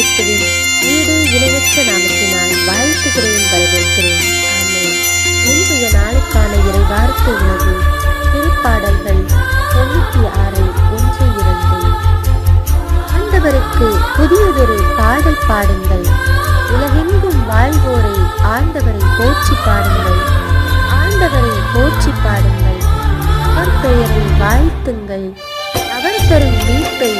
கிறிஸ்துவின் வீடு இணையற்ற நாமத்தினால் வாழ்த்துகிறேன் வரவேற்கிறேன். இன்றைய நாளுக்கான இறை வார்த்தை உணவு திருப்பாடல்கள் தொண்ணூற்றி ஆறு ஒன்று இரண்டு. ஆண்டவருக்கு புதியதொரு பாடல் பாடுங்கள். உலகெங்கும் வாழ்வோரை ஆண்டவரை போற்றி பாடுங்கள். ஆண்டவரை போற்றி பாடுங்கள். அவர் பெயரை வாழ்த்துங்கள். அவர் தரும் மீட்பை